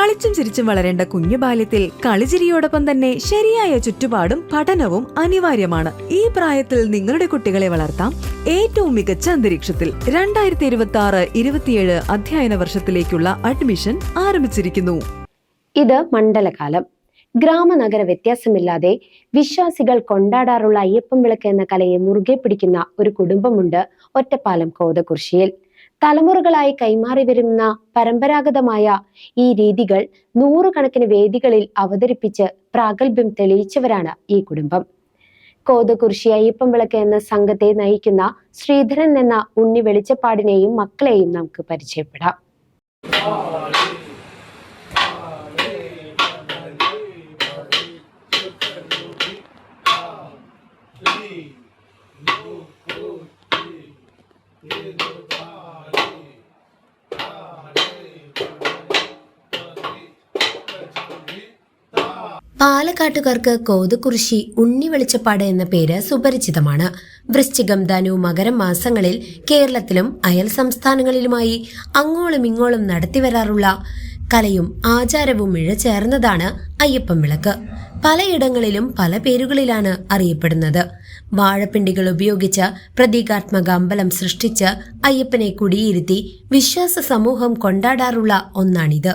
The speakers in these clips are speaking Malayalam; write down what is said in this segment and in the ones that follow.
കളിച്ചും ചിരിച്ചും വളരേണ്ട കുഞ്ഞു ബാല്യത്തിൽ കളിചിരിയോടൊപ്പം തന്നെ ശരിയായ ചുറ്റുപാടും പഠനവും അനിവാര്യമാണ്. ഈ പ്രായത്തിൽ നിങ്ങളുടെ കുട്ടികളെ വളർത്താം ഏറ്റവും മികച്ച അന്തരീക്ഷത്തിൽ. രണ്ടായിരത്തി ഇരുപത്തി ആറ് ഇരുപത്തിയേഴ് അധ്യയന വർഷത്തിലേക്കുള്ള അഡ്മിഷൻ ആരംഭിച്ചിരിക്കുന്നു. ഇത് മണ്ഡലകാലം. ഗ്രാമനഗര വ്യത്യാസമില്ലാതെ വിശ്വാസികൾ കൊണ്ടാടാറുള്ള അയ്യപ്പം വിളക്ക് എന്ന കലയെ മുറുകെ പിടിക്കുന്ന ഒരു കുടുംബമുണ്ട് ഒറ്റപ്പാലം കോതകുർശിയിൽ തലമുറകളായി കൈമാറി വരുന്ന പരമ്പരാഗതമായ ഈ രീതികൾ നൂറുകണക്കിന് വേദികളിൽ അവതരിപ്പിച്ച് പ്രാഗൽഭ്യം തെളിയിച്ചവരാണ് ഈ കുടുംബം. കോതകുർശി അയ്യപ്പം വിളക്ക് എന്ന സംഘത്തെ നയിക്കുന്ന ശ്രീധരൻ എന്ന ഉണ്ണി വെളിച്ചപ്പാടിനെയും മക്കളെയും നമുക്ക് പരിചയപ്പെടാം. പാലക്കാട്ടുകാർക്ക് കോതുകുറിശി ഉണ്ണി വെളിച്ചപ്പാട് എന്ന പേര് സുപരിചിതമാണ്. വൃശ്ചികം ധനു മകരം മാസങ്ങളിൽ കേരളത്തിലും അയൽ സംസ്ഥാനങ്ങളിലുമായി അങ്ങോളം ഇങ്ങോളം നടത്തിവരാറുള്ള കലയും ആചാരവും ഇഴചേർന്നതാണ് അയ്യപ്പം വിളക്ക്. പലയിടങ്ങളിലും പല പേരുകളിലാണ് അറിയപ്പെടുന്നത്. വാഴപ്പിണ്ടികൾ ഉപയോഗിച്ച് പ്രതീകാത്മക അമ്പലം സൃഷ്ടിച്ച് അയ്യപ്പനെ കുടിയിരുത്തി വിശ്വാസ സമൂഹം കൊണ്ടാടാറുള്ള ഒന്നാണിത്.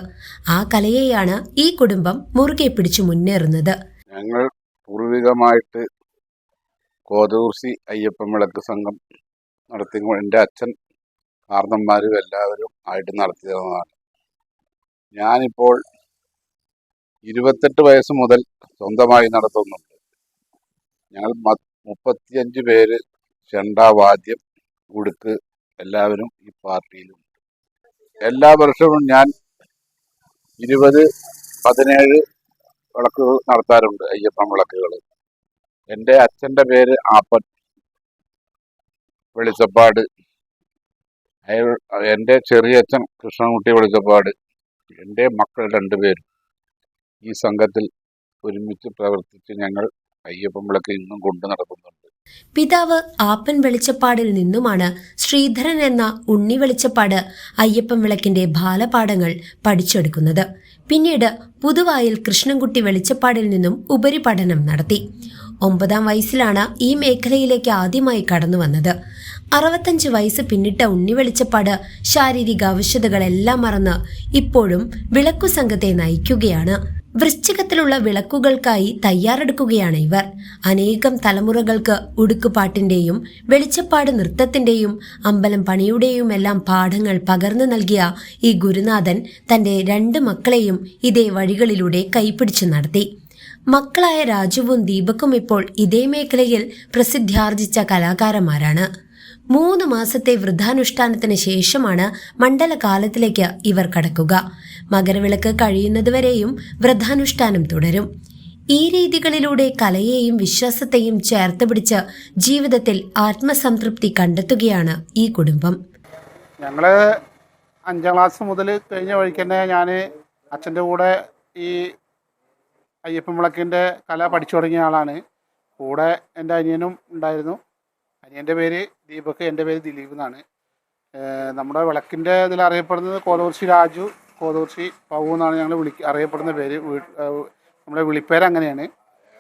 ആ കലയെയാണ് ഈ കുടുംബം മുറുകെ പിടിച്ചു മുന്നേറുന്നത്. ഞങ്ങൾ പൂർവികമായിട്ട് കോതൂർസി അയ്യപ്പൻ വിളക്ക് സംഘം നടത്തി എന്റെ അച്ഛൻ കാർന്നന്മാരും എല്ലാവരും ആയിട്ട് നടത്തി തന്നതാണ് ഞാനിപ്പോൾ ഇരുപത്തെട്ട് വയസ്സ് മുതൽ സ്വന്തമായി നടത്തുന്നുണ്ട്. ഞങ്ങൾ മുപ്പത്തിയഞ്ച് പേര് ചെണ്ടാവാദ്യം ഉടുക്ക് എല്ലാവരും ഈ പാർട്ടിയിലുണ്ട്. എല്ലാ വർഷവും ഞാൻ ഇരുപത് പതിനേഴ് വിളക്കുകൾ നടത്താറുണ്ട് അയ്യപ്പൻ വിളക്കുകൾ. എന്റെ അച്ഛന്റെ പേര് ആപ്പൻ വെളിച്ചപ്പാട്. എന്റെ എന്റെ ചെറിയച്ഛൻ കൃഷ്ണൻകുട്ടി വെളിച്ചപ്പാട്. എന്റെ മക്കൾ രണ്ടുപേരും ഈ സംഘത്തിൽ ഒരുമിച്ച് പ്രവർത്തിച്ച് ഞങ്ങൾ അയ്യപ്പം വിളക്ക് ഇന്നും കൊണ്ടു നടക്കുന്നുണ്ട് പിതാവ് ആപ്പൻ വെളിച്ചപ്പാടിൽ നിന്നുമാണ് ശ്രീധരൻ എന്ന ഉണ്ണി വെളിച്ചപ്പാട് അയ്യപ്പൻ വിളക്കിന്റെ ബാലപാഠങ്ങൾ പഠിച്ചെടുക്കുന്നത്. പിന്നീട് പുതുവായിൽ കൃഷ്ണൻകുട്ടി വെളിച്ചപ്പാടിൽ നിന്നും ഉപരിപഠനം നടത്തി. ഒമ്പതാം വയസ്സിലാണ് ഈ മേഖലയിലേക്ക് ആദ്യമായി കടന്നു വന്നത് അറുപത്തഞ്ച് വയസ്സ് പിന്നിട്ട ഉണ്ണി വെളിച്ചപ്പാട് ശാരീരിക ആവശ്യതകളെല്ലാം മറന്ന് ഇപ്പോഴും വിളക്കു സംഘത്തെ നയിക്കുകയാണ്. വൃശ്ചികത്തിലുള്ള വിളക്കുകൾക്കായി തയ്യാറെടുക്കുകയാണ് ഇവർ. അനേകം തലമുറകൾക്ക് ഉടുക്കുപാട്ടിന്റെയും വെളിച്ചപ്പാട് നൃത്തത്തിന്റെയും അമ്പലം പണിയുടെയും എല്ലാം പാഠങ്ങൾ പകർന്നു നൽകിയ ഈ ഗുരുനാഥൻ തന്റെ രണ്ട് മക്കളെയും ഇതേ വഴികളിലൂടെ കൈപിടിച്ചു നടത്തി. മക്കളായ രാജുവും ദീപക്കും ഇപ്പോൾ ഇതേ മേഖലയിൽ പ്രസിദ്ധിയാർജിച്ച കലാകാരന്മാരാണ്. മൂന്ന് മാസത്തെ വൃദ്ധാനുഷ്ഠാനത്തിന് ശേഷമാണ് മണ്ഡലകാലത്തിലേക്ക് ഇവർ കടക്കുക. മകരവിളക്ക് കഴിയുന്നതുവരെയും വൃദ്ധാനുഷ്ഠാനം തുടരും. ഈ രീതികളിലൂടെ കലയെയും വിശ്വാസത്തെയും ചേർത്ത് പിടിച്ച് ജീവിതത്തിൽ ആത്മസംതൃപ്തി കണ്ടെത്തുകയാണ് ഈ കുടുംബം. ഞങ്ങൾ അഞ്ചാം ക്ലാസ് മുതൽ കഴിഞ്ഞ വഴിക്ക് തന്നെ ഞാൻ അച്ഛന്റെ കൂടെ ഈ അയ്യപ്പൻ വിളക്കിന്റെ കല പഠിച്ചു തുടങ്ങിയ ആളാണ്. കൂടെ എന്റെ അനിയനും ഉണ്ടായിരുന്നു. അനിയന്റെ പേര് ദീപക് എന്റെ പേര് ദിലീപ് എന്നാണ്. നമ്മുടെ വിളക്കിന്റെ ഇതിൽ അറിയപ്പെടുന്നത് കോതൂർശി രാജു കോതൂർശി പവു എന്നാണ് ഞങ്ങൾ വിളി അറിയപ്പെടുന്ന പേര്. നമ്മുടെ വിളിപ്പേര് അങ്ങനെയാണ്.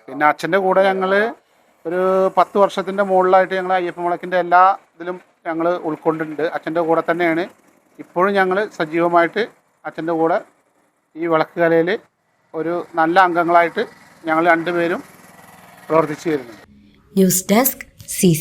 പിന്നെ അച്ഛന്റെ കൂടെ ഞങ്ങൾ ഒരു പത്ത് വർഷത്തിന്റെ മുകളിലായിട്ട് ഞങ്ങൾ അയ്യപ്പൻ വിളക്കിന്റെ എല്ലാ ഇതിലും ഞങ്ങൾ ഉൾക്കൊണ്ടിട്ടുണ്ട്. അച്ഛന്റെ കൂടെ തന്നെയാണ്. ഇപ്പോഴും ഞങ്ങൾ സജീവമായിട്ട് അച്ഛന്റെ കൂടെ ഈ വിളക്ക് കലയിൽ ഒരു നല്ല അംഗങ്ങളായിട്ട് ഞങ്ങൾ രണ്ടുപേരും പ്രവർത്തിച്ചു വരുന്നുണ്ട്. News desk Sí,